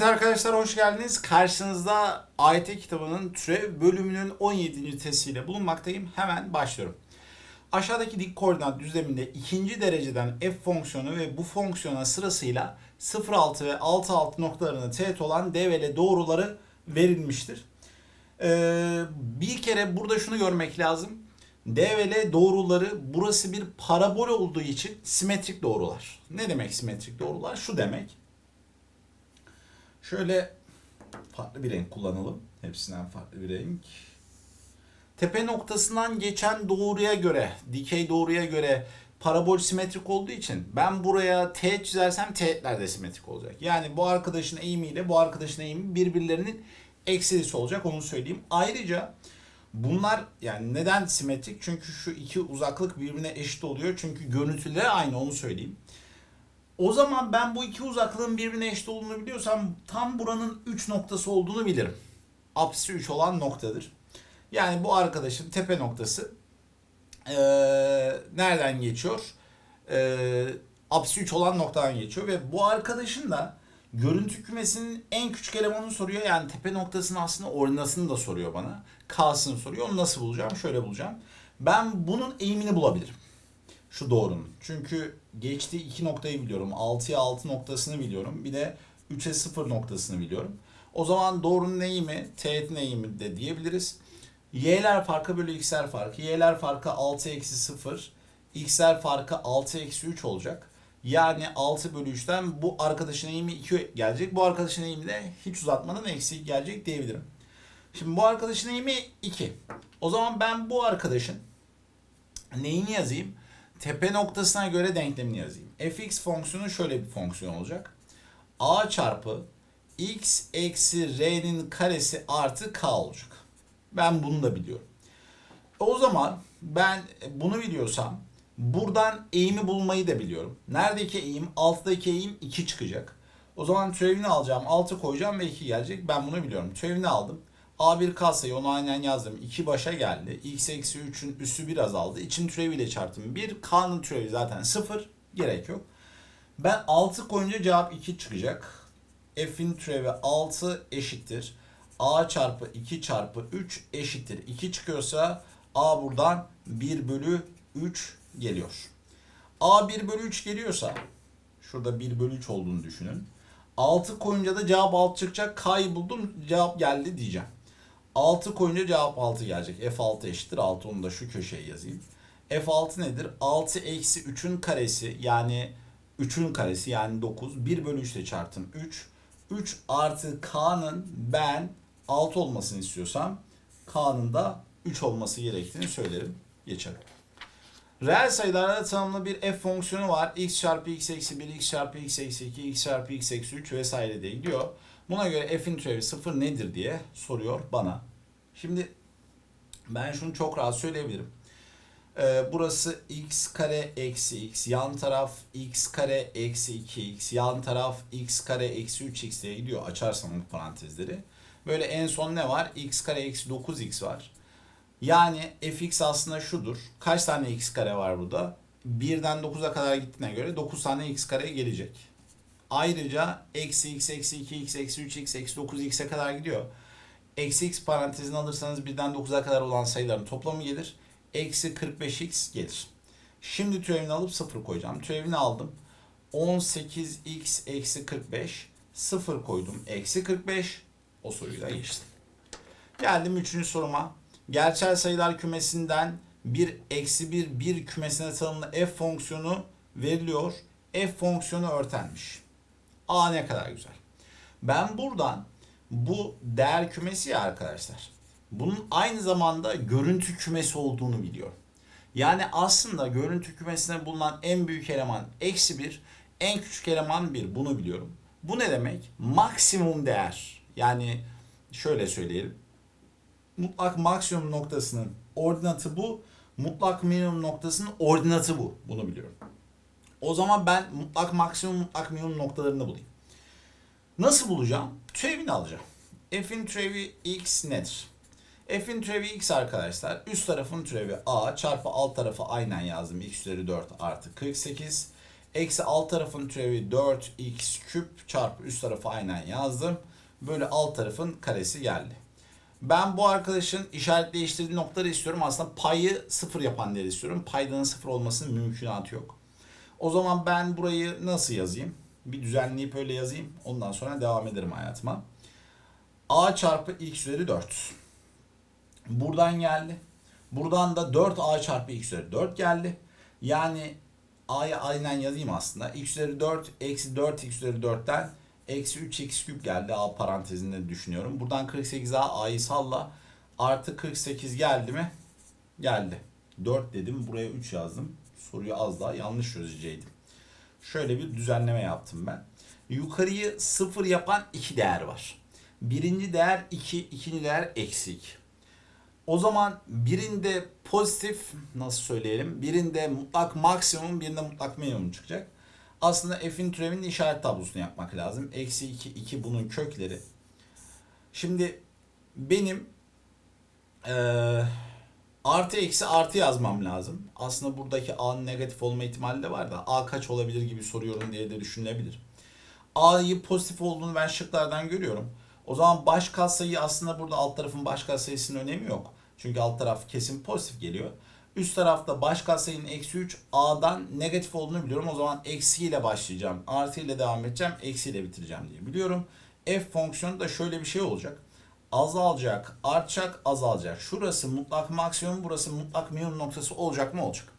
Evet arkadaşlar hoş geldiniz. Karşınızda AYT kitabının türev bölümünün 17. ünitesiyle bulunmaktayım. Hemen başlıyorum. Aşağıdaki dik koordinat düzleminde ikinci dereceden f fonksiyonu ve bu fonksiyona sırasıyla 0,6 ve 6,6 noktalarını teğet olan d ve l doğruları verilmiştir. Ee, bir kere burada şunu görmek lazım. D ve L doğruları burası bir parabol olduğu için simetrik doğrular. Ne demek simetrik doğrular? Şu demek. Şöyle farklı bir renk kullanalım. Hepsinden farklı bir renk. Tepe noktasından geçen doğruya göre, dikey doğruya göre parabol simetrik olduğu için ben buraya teğet çizersem teğetler de simetrik olacak. Yani bu arkadaşın eğimiyle bu arkadaşın eğimi birbirlerinin eksilisi olacak onu söyleyeyim. Ayrıca bunlar yani neden simetrik? Çünkü şu iki uzaklık birbirine eşit oluyor. Çünkü görüntüleri aynı onu söyleyeyim. O zaman ben bu iki uzaklığın birbirine eşit olduğunu biliyorsam tam buranın 3 noktası olduğunu bilirim. Apsisi 3 olan noktadır. Yani bu arkadaşın tepe noktası eee, nereden geçiyor? Eee apsisi 3 olan noktadan geçiyor ve bu arkadaşın da görüntü kümesinin en küçük elemanını soruyor. Yani tepe noktasının aslında ordinatını da soruyor bana. K'sını soruyor. Onu nasıl bulacağım? Şöyle bulacağım. Ben bunun eğimini bulabilirim şu doğrunun. Çünkü geçtiği iki noktayı biliyorum. 6'ya 6 noktasını biliyorum. Bir de 3'e 0 noktasını biliyorum. O zaman doğrunun eğimi, teğetin eğimi de diyebiliriz. Y'ler farkı bölü x'ler farkı. Y'ler farkı 6 eksi 0. X'ler farkı 6 eksi 3 olacak. Yani 6 bölü 3'ten bu arkadaşın eğimi 2 gelecek. Bu arkadaşın eğimi de hiç uzatmadan eksi gelecek diyebilirim. Şimdi bu arkadaşın eğimi 2. O zaman ben bu arkadaşın neyini yazayım? Tepe noktasına göre denklemini yazayım. fx fonksiyonu şöyle bir fonksiyon olacak. a çarpı x eksi r'nin karesi artı k olacak. Ben bunu da biliyorum. O zaman ben bunu biliyorsam buradan eğimi bulmayı da biliyorum. Neredeki eğim? Alttaki eğim 2 çıkacak. O zaman türevini alacağım. 6 koyacağım ve 2 gelecek. Ben bunu biliyorum. Türevini aldım. A1 kalsayı onu aynen yazdım. 2 başa geldi. X eksi 3'ün üssü bir azaldı. İçin türeviyle çarptım. 1. K'nın türevi zaten 0. Gerek yok. Ben 6 koyunca cevap 2 çıkacak. F'in türevi 6 eşittir. A çarpı 2 çarpı 3 eşittir. 2 çıkıyorsa A buradan 1 bölü 3 geliyor. A 1 bölü 3 geliyorsa şurada 1 bölü 3 olduğunu düşünün. 6 koyunca da cevap 6 çıkacak. K'yı buldum cevap geldi diyeceğim. 6 koyunca cevap 6 gelecek. F6 eşittir 6 onu da şu köşeye yazayım. F6 nedir? 6 eksi 3'ün karesi yani 3'ün karesi yani 9. 1 bölü 3 ile çarptım 3. 3 artı K'nın ben 6 olmasını istiyorsam K'nın da 3 olması gerektiğini söylerim. Geçelim. Reel sayılarda tanımlı bir f fonksiyonu var. x çarpı x eksi 1, x çarpı x eksi 2, x çarpı x eksi 3 vesaire diye gidiyor. Buna göre f'in türevi 0 nedir diye soruyor bana. Şimdi ben şunu çok rahat söyleyebilirim. Ee, burası x kare eksi x, yan taraf x kare eksi 2x, yan taraf x kare eksi 3x diye gidiyor açarsam bu parantezleri. Böyle en son ne var? x kare eksi 9x var. Yani fx aslında şudur. Kaç tane x kare var burada? 1'den 9'a kadar gittiğine göre 9 tane x kare gelecek. Ayrıca eksi x eksi 2x eksi 3x eksi 9x'e kadar gidiyor. Eksi x parantezini alırsanız 1'den 9'a kadar olan sayıların toplamı gelir. Eksi 45x gelir. Şimdi türevini alıp 0 koyacağım. Türevini aldım. 18x eksi 45 0 koydum. Eksi 45 o soruyu da geçtim. Geldim 3. soruma. Gerçel sayılar kümesinden 1 eksi 1 1 kümesine tanımlı f fonksiyonu veriliyor. F fonksiyonu örtenmiş. A ne kadar güzel. Ben buradan bu değer kümesi ya arkadaşlar. Bunun aynı zamanda görüntü kümesi olduğunu biliyorum. Yani aslında görüntü kümesine bulunan en büyük eleman eksi 1, en küçük eleman 1. Bunu biliyorum. Bu ne demek? Maksimum değer. Yani şöyle söyleyelim. Mutlak maksimum noktasının ordinatı bu. Mutlak minimum noktasının ordinatı bu. Bunu biliyorum. O zaman ben mutlak maksimum mutlak minimum noktalarını bulayım. Nasıl bulacağım? Türevini alacağım. F'in türevi x nedir? F'in türevi x arkadaşlar. Üst tarafın türevi a çarpı alt tarafı aynen yazdım. x üzeri 4 artı 48. Eksi alt tarafın türevi 4x küp çarpı üst tarafı aynen yazdım. Böyle alt tarafın karesi geldi. Ben bu arkadaşın işaret değiştirdiği noktaları istiyorum. Aslında payı sıfır yapan istiyorum. Paydanın sıfır olmasının mümkünatı yok. O zaman ben burayı nasıl yazayım? Bir düzenleyip öyle yazayım. Ondan sonra devam ederim hayatıma. a çarpı x üzeri 4. Buradan geldi. Buradan da 4a çarpı x üzeri 4 geldi. Yani a'ya aynen yazayım aslında. x üzeri 4 eksi 4 x üzeri 4'ten eksi 3x küp geldi a parantezinde düşünüyorum. Buradan 48a a'yı salla. Artı 48 geldi mi? Geldi. 4 dedim buraya 3 yazdım. Soruyu az daha yanlış çözeceydim. Şöyle bir düzenleme yaptım ben. Yukarıyı 0 yapan iki değer var. Birinci değer 2, ikinci değer eksi 2. O zaman birinde pozitif nasıl söyleyelim? Birinde mutlak maksimum, birinde mutlak minimum çıkacak. Aslında f'in türevinin işaret tablosunu yapmak lazım. Eksi 2, 2 bunun kökleri. Şimdi benim eee artı eksi artı yazmam lazım. Aslında buradaki a'nın negatif olma ihtimali de var da a kaç olabilir gibi soruyorum diye de düşünülebilir. a'yı pozitif olduğunu ben şıklardan görüyorum. O zaman baş katsayı aslında burada alt tarafın baş katsayısının önemi yok. Çünkü alt taraf kesin pozitif geliyor. Üst tarafta baş katsayının eksi 3 a'dan negatif olduğunu biliyorum. O zaman eksi ile başlayacağım. Artı ile devam edeceğim. Eksi ile bitireceğim diye biliyorum. F fonksiyonu da şöyle bir şey olacak. Azalacak, artacak, azalacak. Şurası mutlak maksimum, burası mutlak minimum noktası olacak mı? Olacak.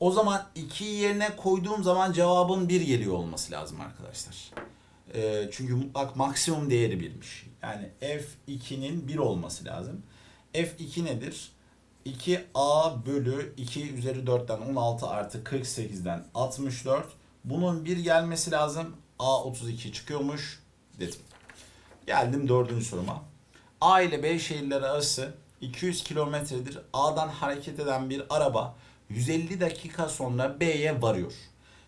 O zaman 2'yi yerine koyduğum zaman cevabın 1 geliyor olması lazım arkadaşlar. Ee, çünkü mutlak maksimum değeri birmiş. Yani f2'nin 1 olması lazım. f2 nedir? 2a bölü 2 üzeri 4'ten 16 artı 48'den 64. Bunun 1 gelmesi lazım. a 32 çıkıyormuş dedim. Geldim dördüncü soruma. A ile B şehirleri arası 200 kilometredir. A'dan hareket eden bir araba 150 dakika sonra B'ye varıyor.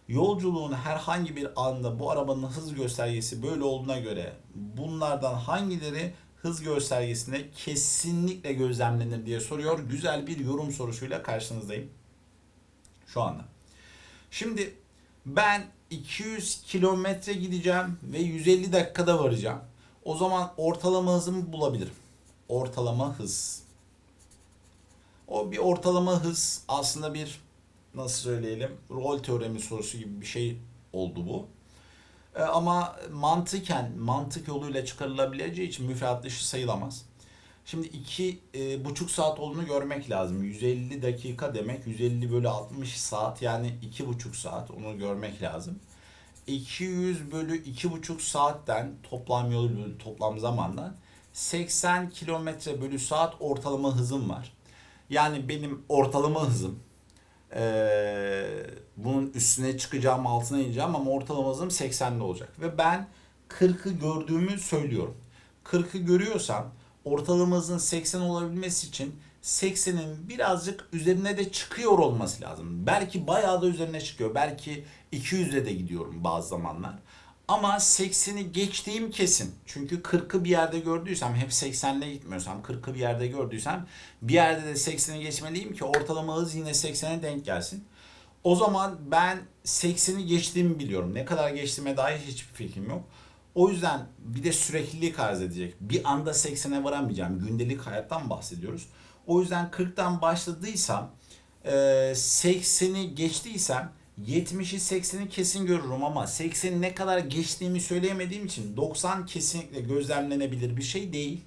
Yolculuğun herhangi bir anda bu arabanın hız göstergesi böyle olduğuna göre bunlardan hangileri hız göstergesinde kesinlikle gözlemlenir diye soruyor. Güzel bir yorum sorusuyla karşınızdayım. Şu anda. Şimdi ben 200 kilometre gideceğim ve 150 dakikada varacağım. O zaman ortalama hızımı bulabilirim. Ortalama hız. O bir ortalama hız aslında bir nasıl söyleyelim rol teoremi sorusu gibi bir şey oldu bu. Ee, ama mantıken mantık yoluyla çıkarılabileceği için müfredat dışı sayılamaz. Şimdi iki e, buçuk saat olduğunu görmek lazım. 150 dakika demek 150 bölü 60 saat yani iki buçuk saat onu görmek lazım. 200 bölü 2,5 saatten toplam yol bölü toplam zamandan 80 kilometre bölü saat ortalama hızım var. Yani benim ortalama hızım ee, bunun üstüne çıkacağım altına ineceğim ama ortalama hızım 80'de olacak. Ve ben 40'ı gördüğümü söylüyorum. 40'ı görüyorsam ortalama hızın 80 olabilmesi için 80'in birazcık üzerine de çıkıyor olması lazım. Belki bayağı da üzerine çıkıyor. Belki 200'e de gidiyorum bazı zamanlar. Ama 80'i geçtiğim kesin. Çünkü 40'ı bir yerde gördüysem, hep 80'le gitmiyorsam, 40'ı bir yerde gördüysem bir yerde de 80'i geçmeliyim ki ortalama hız yine 80'e denk gelsin. O zaman ben 80'i geçtiğimi biliyorum. Ne kadar geçtiğime dair hiçbir fikrim yok. O yüzden bir de süreklilik arz edecek. Bir anda 80'e varamayacağım. Gündelik hayattan bahsediyoruz. O yüzden 40'tan başladıysam 80'i geçtiysem 70'i 80'i kesin görürüm ama 80'i ne kadar geçtiğimi söyleyemediğim için 90 kesinlikle gözlemlenebilir bir şey değil.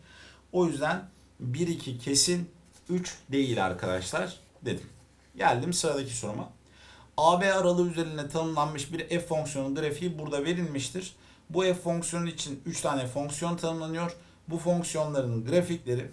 O yüzden 1-2 kesin 3 değil arkadaşlar dedim. Geldim sıradaki soruma. AB aralığı üzerinde tanımlanmış bir f fonksiyonu grafiği burada verilmiştir. Bu f fonksiyonu için 3 tane fonksiyon tanımlanıyor. Bu fonksiyonların grafikleri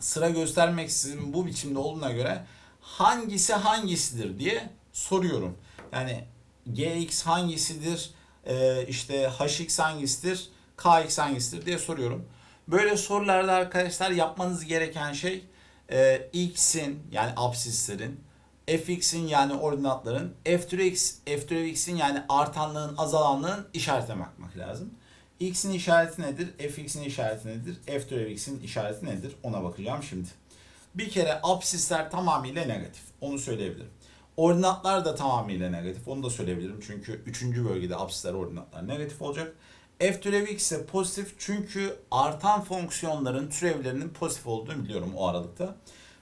sıra göstermeksizin bu biçimde olduğuna göre hangisi hangisidir diye soruyorum. Yani gx hangisidir, ee, işte hx hangisidir, kx hangisidir diye soruyorum. Böyle sorularda arkadaşlar yapmanız gereken şey e, x'in yani absislerin, fx'in yani ordinatların, f türü x, f türü x'in yani artanlığın, azalanlığın işaretine bakmak lazım. X'in işareti nedir? Fx'in işareti nedir? F türev X'in işareti nedir? Ona bakacağım şimdi. Bir kere absisler tamamıyla negatif. Onu söyleyebilirim. Ordinatlar da tamamıyla negatif. Onu da söyleyebilirim. Çünkü 3. bölgede absisler ordinatlar negatif olacak. F türevi x ise pozitif çünkü artan fonksiyonların türevlerinin pozitif olduğunu biliyorum o aralıkta.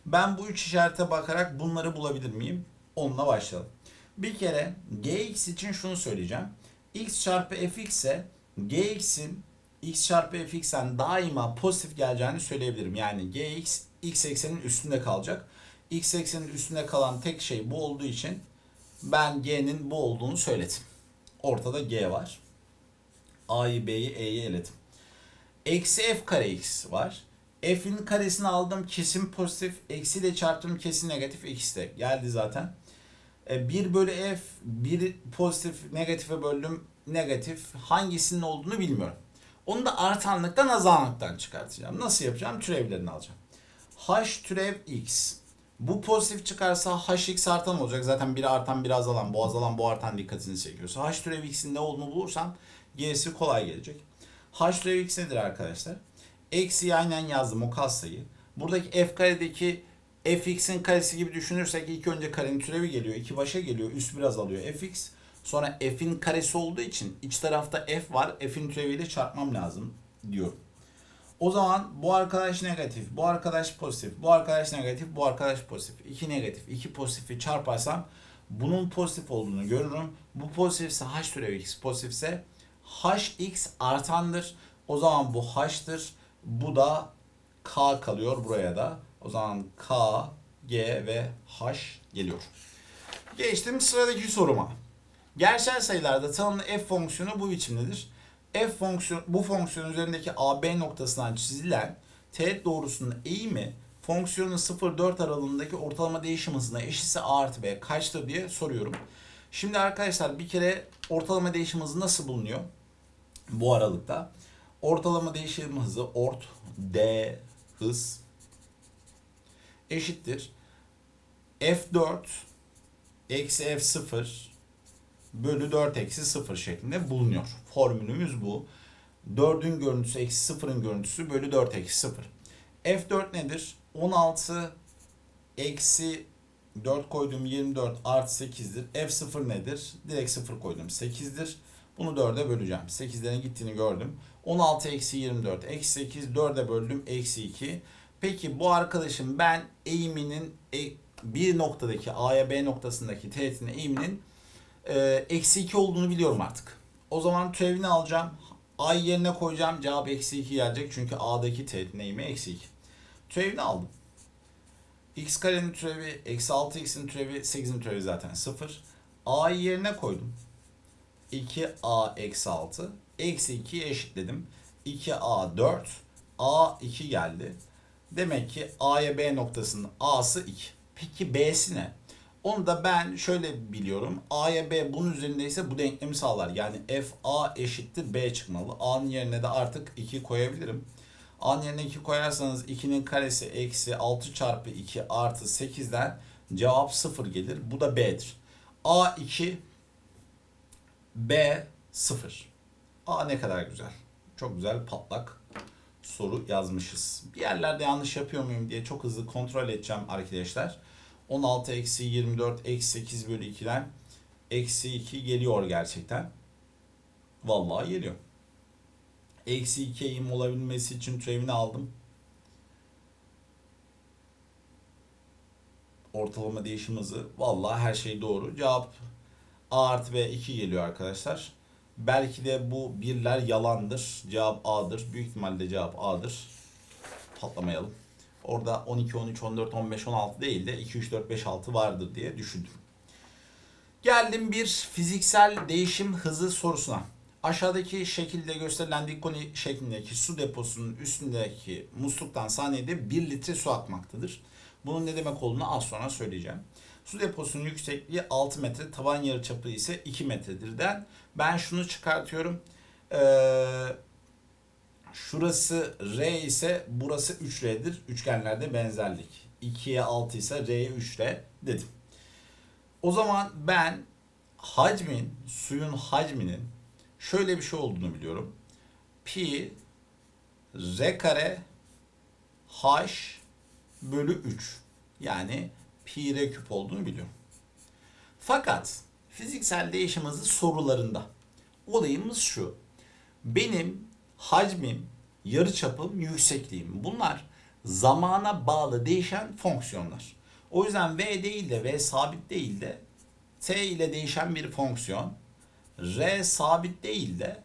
Ben bu üç işarete bakarak bunları bulabilir miyim? Onunla başlayalım. Bir kere gx için şunu söyleyeceğim. x çarpı fx ise gx'in x çarpı fx'ten daima pozitif geleceğini söyleyebilirim. Yani gx x eksenin üstünde kalacak. X eksenin üstünde kalan tek şey bu olduğu için ben g'nin bu olduğunu söyledim. Ortada g var. a'yı b'yi e'yi eledim. Eksi f kare x var. F'in karesini aldım kesin pozitif. Eksi ile çarptım kesin negatif. X de geldi zaten. E, 1 bölü f 1 pozitif negatife böldüm negatif. Hangisinin olduğunu bilmiyorum. Onu da artanlıktan azanlıktan çıkartacağım. Nasıl yapacağım? Türevlerini alacağım. h türev x. Bu pozitif çıkarsa hx artan olacak. Zaten biri artan biri azalan. Bu azalan bu artan dikkatini çekiyorsa. h türev x'in ne olduğunu bulursam gerisi kolay gelecek. h türev x nedir arkadaşlar? Eksi aynen yazdım o katsayı. Buradaki f karedeki fx'in karesi gibi düşünürsek ilk önce karenin türevi geliyor. iki başa geliyor. Üst biraz alıyor fx. Sonra f'in karesi olduğu için iç tarafta f var. F'in türeviyle çarpmam lazım diyorum. O zaman bu arkadaş negatif, bu arkadaş pozitif, bu arkadaş negatif, bu arkadaş pozitif. 2 negatif, 2 pozitifi çarparsam bunun pozitif olduğunu görürüm. Bu pozitifse h türevi x pozitifse hx artandır. O zaman bu h'tır. Bu da k kalıyor buraya da. O zaman k, g ve h geliyor. Geçtim sıradaki soruma. Gerçel sayılarda tanımlı f fonksiyonu bu biçimdedir. F fonksiyon bu fonksiyon üzerindeki AB noktasından çizilen teğet doğrusunun eğimi fonksiyonun 0-4 aralığındaki ortalama değişim hızına eşitse A artı B kaçtır diye soruyorum. Şimdi arkadaşlar bir kere ortalama değişim hızı nasıl bulunuyor? Bu aralıkta. Ortalama değişim hızı ort D hız eşittir. F4 eksi F0 bölü 4 eksi 0 şeklinde bulunuyor. Formülümüz bu. 4'ün görüntüsü eksi 0'ın görüntüsü bölü 4 eksi 0. F4 nedir? 16 eksi 4 koydum 24 artı 8'dir. F0 nedir? Direkt 0 koydum 8'dir. Bunu 4'e böleceğim. 8'lerin gittiğini gördüm. 16 eksi 24 eksi 8 4'e böldüm eksi 2. Peki bu arkadaşım ben eğiminin e, bir noktadaki A'ya B noktasındaki teğetin eğiminin eksi 2 olduğunu biliyorum artık. O zaman türevini alacağım. A yerine koyacağım. Cevap eksi 2 gelecek. Çünkü A'daki teğetin eğimi eksi 2. Türevini aldım. X karenin türevi eksi 6x'in türevi 8'in türevi zaten 0. A'yı yerine koydum. 2A eksi 6. Eksi 2'yi eşitledim. 2A 4. A 2 geldi. Demek ki A'ya B noktasının A'sı 2. Peki B'si ne? Onu da ben şöyle biliyorum. A'ya B bunun üzerindeyse bu denklemi sağlar. Yani F A eşittir B çıkmalı. A'nın yerine de artık 2 koyabilirim. A'nın yerine 2 koyarsanız 2'nin karesi eksi 6 çarpı 2 artı 8'den cevap 0 gelir. Bu da B'dir. A 2 B 0. A ne kadar güzel. Çok güzel patlak soru yazmışız. Bir yerlerde yanlış yapıyor muyum diye çok hızlı kontrol edeceğim arkadaşlar. 16 eksi 24 eksi 8 bölü 2'den eksi 2 geliyor gerçekten. Vallahi geliyor. Eksi 2 eğim olabilmesi için türevini aldım. Ortalama değişim hızı. Vallahi her şey doğru. Cevap A artı B 2 geliyor arkadaşlar. Belki de bu birler yalandır. Cevap A'dır. Büyük ihtimalle cevap A'dır. Patlamayalım. Orada 12, 13, 14, 15, 16 değil de 2, 3, 4, 5, 6 vardır diye düşündüm. Geldim bir fiziksel değişim hızı sorusuna. Aşağıdaki şekilde gösterilen dikoni şeklindeki su deposunun üstündeki musluktan saniyede 1 litre su akmaktadır. Bunun ne demek olduğunu az sonra söyleyeceğim. Su deposunun yüksekliği 6 metre, tavan yarıçapı ise 2 metredir den. Ben şunu çıkartıyorum. Eee Şurası R ise burası 3R'dir. Üçgenlerde benzerlik. 2'ye 6 ise R'ye 3R dedim. O zaman ben hacmin, suyun hacminin şöyle bir şey olduğunu biliyorum. Pi R kare H bölü 3. Yani pi R küp olduğunu biliyorum. Fakat fiziksel değişim hızı sorularında olayımız şu. Benim hacmim, yarıçapım, yüksekliğim bunlar zamana bağlı değişen fonksiyonlar. O yüzden v değil de v sabit değil de t ile değişen bir fonksiyon, r sabit değil de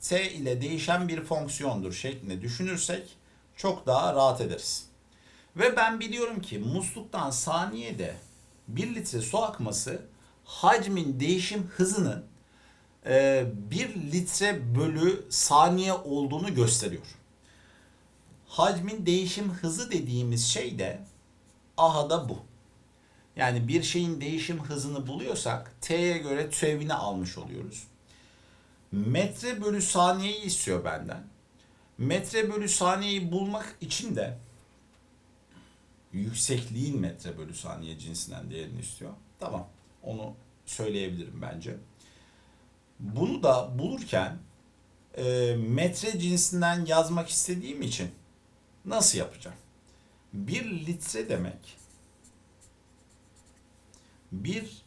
t ile değişen bir fonksiyondur şeklinde düşünürsek çok daha rahat ederiz. Ve ben biliyorum ki musluktan saniyede 1 litre su akması hacmin değişim hızının e, 1 litre bölü saniye olduğunu gösteriyor. Hacmin değişim hızı dediğimiz şey de aha da bu. Yani bir şeyin değişim hızını buluyorsak t'ye göre türevini almış oluyoruz. Metre bölü saniyeyi istiyor benden. Metre bölü saniyeyi bulmak için de yüksekliğin metre bölü saniye cinsinden değerini istiyor. Tamam. Onu söyleyebilirim bence. Bunu da bulurken e, metre cinsinden yazmak istediğim için nasıl yapacağım? Bir litre demek bir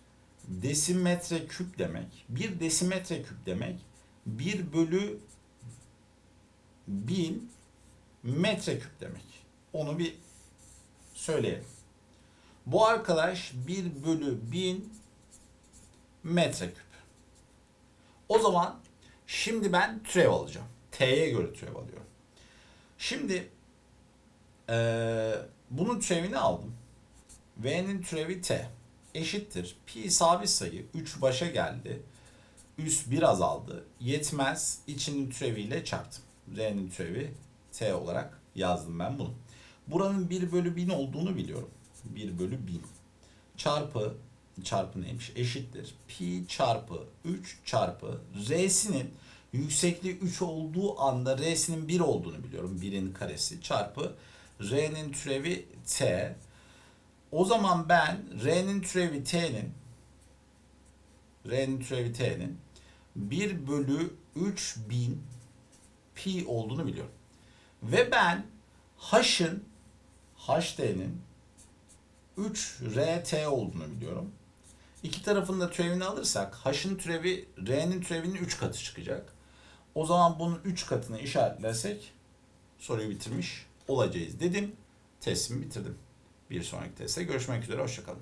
desimetre küp demek. Bir desimetre küp demek bir bölü bin metreküp demek. Onu bir söyleyelim. Bu arkadaş 1 bölü 1000 metreküp. O zaman şimdi ben türev alacağım. T'ye göre türev alıyorum. Şimdi eee bunun türevini aldım. V'nin türevi T eşittir. Pi sabit sayı 3 başa geldi. Üst 1 azaldı. Yetmez. İçinin türeviyle çarptım. R'nin türevi T olarak yazdım ben bunu. Buranın 1 bölü 1000 olduğunu biliyorum. 1 bölü 1000 çarpı çarpı neymiş? Eşittir. Pi çarpı 3 çarpı R'sinin yüksekliği 3 olduğu anda R'sinin 1 olduğunu biliyorum. 1'in karesi çarpı R'nin türevi T. O zaman ben R'nin türevi T'nin R'nin türevi T'nin 1 bölü 3000 pi olduğunu biliyorum. Ve ben H'ın HD'nin 3 RT olduğunu biliyorum. İki tarafın da türevini alırsak H'ın türevi R'nin türevinin 3 katı çıkacak. O zaman bunun 3 katını işaretlersek soruyu bitirmiş olacağız dedim. Testimi bitirdim. Bir sonraki testte görüşmek üzere. Hoşçakalın.